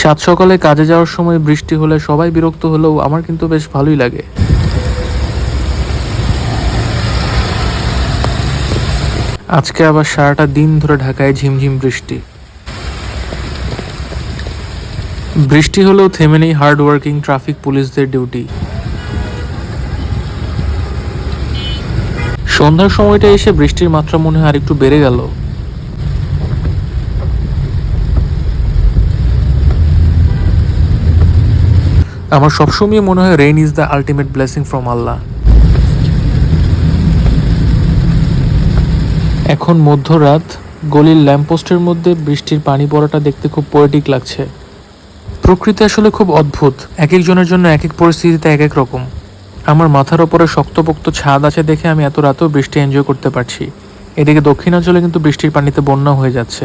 সাত সকালে কাজে যাওয়ার সময় বৃষ্টি হলে সবাই বিরক্ত হলেও আমার কিন্তু বেশ ভালোই লাগে। আজকে আবার সারাটা দিন ধরে ঢাকায় ঝিমঝিম বৃষ্টি। বৃষ্টি হলেও থেমে নেই হার্ড ওয়ার্কিং ট্রাফিক পুলিশদের ডিউটি সন্ধ্যার সময়টা এসে বৃষ্টির মাত্রা মনে হয় আর একটু বেড়ে গেল। আমার সবসময় মনে হয় rain is the ultimate blessing from Allah এখন মধ্যরাত, গলির ল্যাম্পপোস্টের মধ্যে বৃষ্টির পানি পড়াটা দেখতে খুব পোয়েটিক লাগছে। প্রকৃতি আসলে খুব অদ্ভুত। এক একজনের জন্য এক এক পরিস্থিতিতে এক এক রকম। আমার মাথার ওপরে শক্তপোক্ত ছাদ আছে দেখে আমি এত রাতেও বৃষ্টি এনজয় করতে পারছি। এদিকে দক্ষিণাঞ্চলে কিন্তু বৃষ্টির পানিতে বন্যা হয়ে যাচ্ছে।